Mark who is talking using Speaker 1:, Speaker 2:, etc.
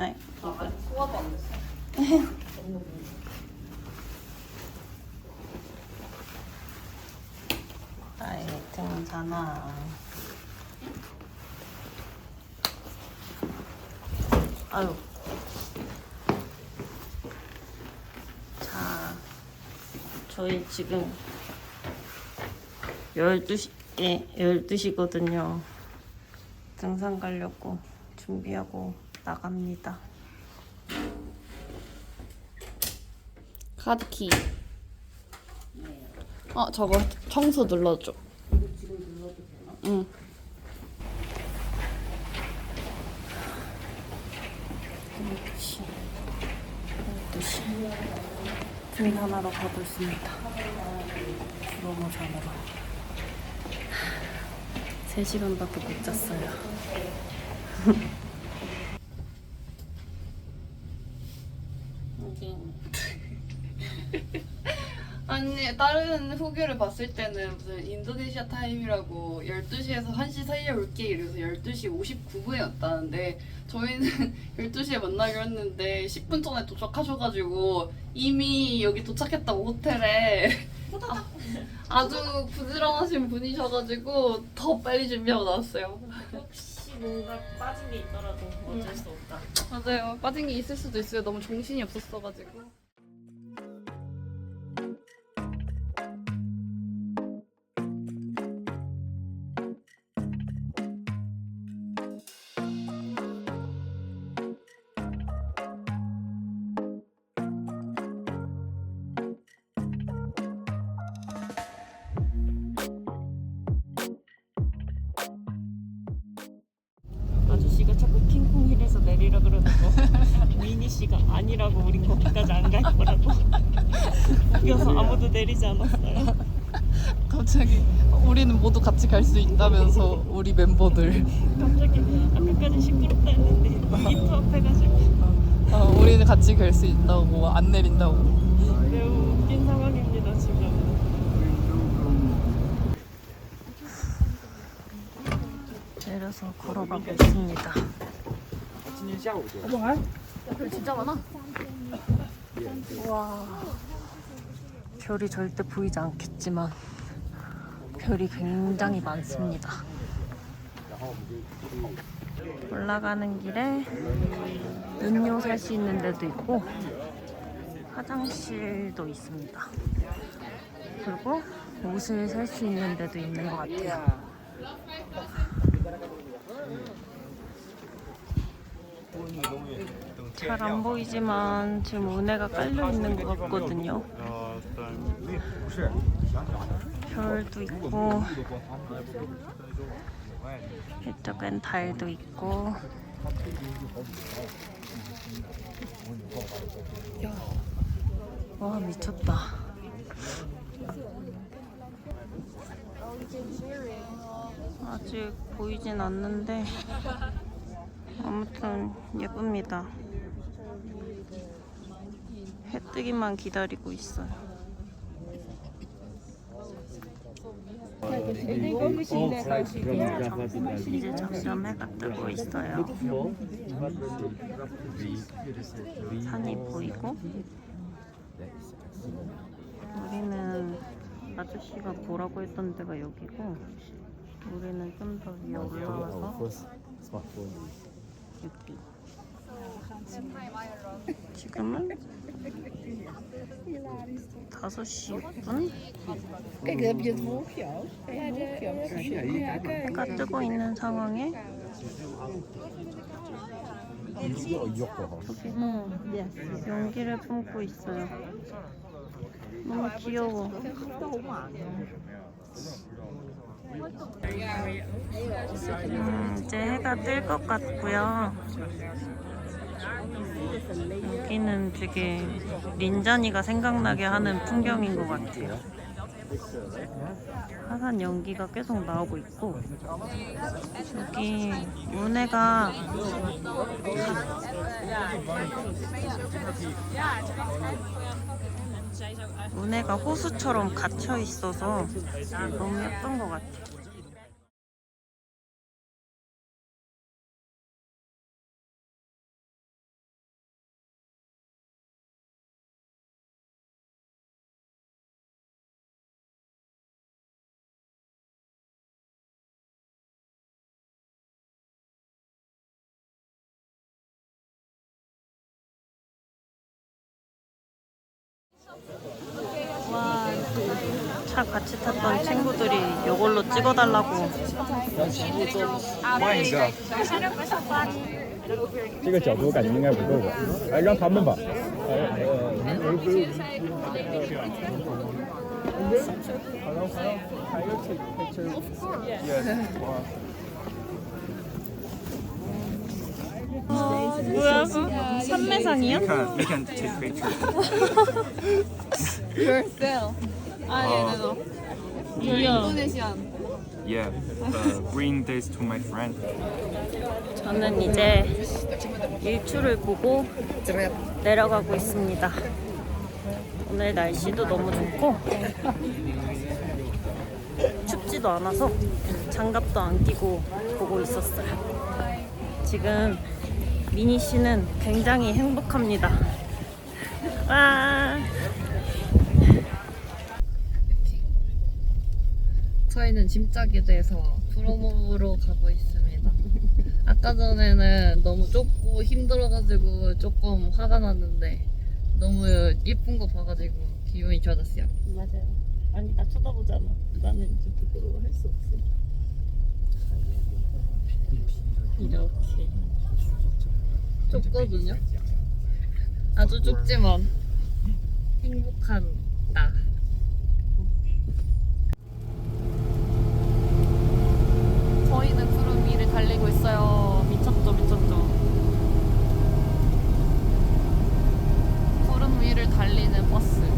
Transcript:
Speaker 1: 네.
Speaker 2: 소화도 안 됐어.
Speaker 1: 나의 등산화. 아유. 자, 저희 지금 12시, 예, 12시거든요. 등산 가려고 준비하고 나갑니다.
Speaker 2: 카드키. 어 저거 청소 눌러줘. 응.
Speaker 1: 그렇지. 12시. 등산하러 가고 있습니다. 프로모션으로. 3시간밖에 못 잤어요. 여기
Speaker 2: 아니 다른 후기를 봤을 때는 무슨 인도네시아 타임이라고 12시에서 1시 사이에 올게 이래서 12시 59분에 왔다는데 저희는 12시에 만나기로 했는데 10분 전에 도착하셔가지고 이미 여기 도착했다고 호텔에 아, 주 부지런하신 분이셔가지고 더 빨리 준비하고 나왔어요
Speaker 1: 뭔가 빠진 게 있더라도 어쩔 수 없다.
Speaker 2: 맞아요. 빠진 게 있을 수도 있어요. 너무 정신이 없었어가지고
Speaker 1: 씨가 아니라고 우린 거기까지 안 갈 거라고. 웃겨서 아무도 내리지 않았어요.
Speaker 2: 갑자기 우리는 모두 같이 갈 수 있다면서 우리 멤버들.
Speaker 1: 갑자기 아까까지 시끄럽다 했는데 미터 앞에 가지고.
Speaker 2: 어, 우리는 같이 갈 수 있다고 안 내린다고.
Speaker 1: 매우 웃긴 상황입니다 지금. 내려서 걸어가고 있습니다
Speaker 2: 진짜 많아
Speaker 1: 와 별이 절대 보이지 않겠지만 별이 굉장히 많습니다. 올라가는 길에 음료 살 수 있는 데도 있고 화장실도 있습니다. 그리고 옷을 살 수 있는 데도 있는 것 같아요. 잘 안 보이지만 지금 운해가 깔려 있는 것 같거든요. 별도 있고 이쪽엔 달도 있고. 와 미쳤다. 아직 보이진 않는데 아무튼 예쁩니다 해 뜨기만 기다리고 있어요 이제 점점 해가 뜨고 있어요. 산이 보이고 우리는 아저씨가 보라고 했던 데가 여기고 우리는 좀 더 위에 올라와서 여기 지금은 5시 6분
Speaker 3: Kijk, dan heb je het wolkje al. Kijk, het wolkje al. Ja, kijk.
Speaker 1: 해가 뜨고 있는 상황에 여기 용기를 품고 있어요. 너무 귀여워. 음, 이제 해가 뜰 것 같고요. 여기는 되게 린자니가 생각나게 하는 풍경인 것 같아요. 화산 연기가 계속 나오고 있고 여기 운해가 운해가 호수처럼 갇혀 있어서 너무 예쁜 것 같아요. 차랑 같이 탔던 친구들이 이걸로 찍어달라고.
Speaker 2: 찍을 저도가 있는가 보고. 아 이거 한번 봐.
Speaker 1: 뭐야? 선매상이야?
Speaker 4: 아, 예, 네, 네.
Speaker 1: 이야
Speaker 4: 인도네시안.
Speaker 2: Yeah, uh, bring this to my friend.
Speaker 1: 저는 이제 일출을 보고 내려가고 있습니다. 오늘 날씨도 너무 좋고 춥지도 않아서 장갑도 안 끼고 보고 있었어요. 지금 미니 씨는 굉장히 행복합니다. 와.
Speaker 4: 저희는 짐짝에 대해서 프로모로 가고 있습니다. 아까 전에는 너무 좁고 힘들어가지고 조금 화가 났는데 너무 예쁜 거 봐가지고 기분이 좋아졌어요.
Speaker 1: 맞아요. 아니 나 쳐다보잖아. 나는 이제 부끄러워 할 수 없어. 이렇게
Speaker 4: 좁거든요. 아주 좁지만 행복한 나. 달리고 있어요. 미쳤죠, 미쳤죠. 구름 위를 달리는 버스.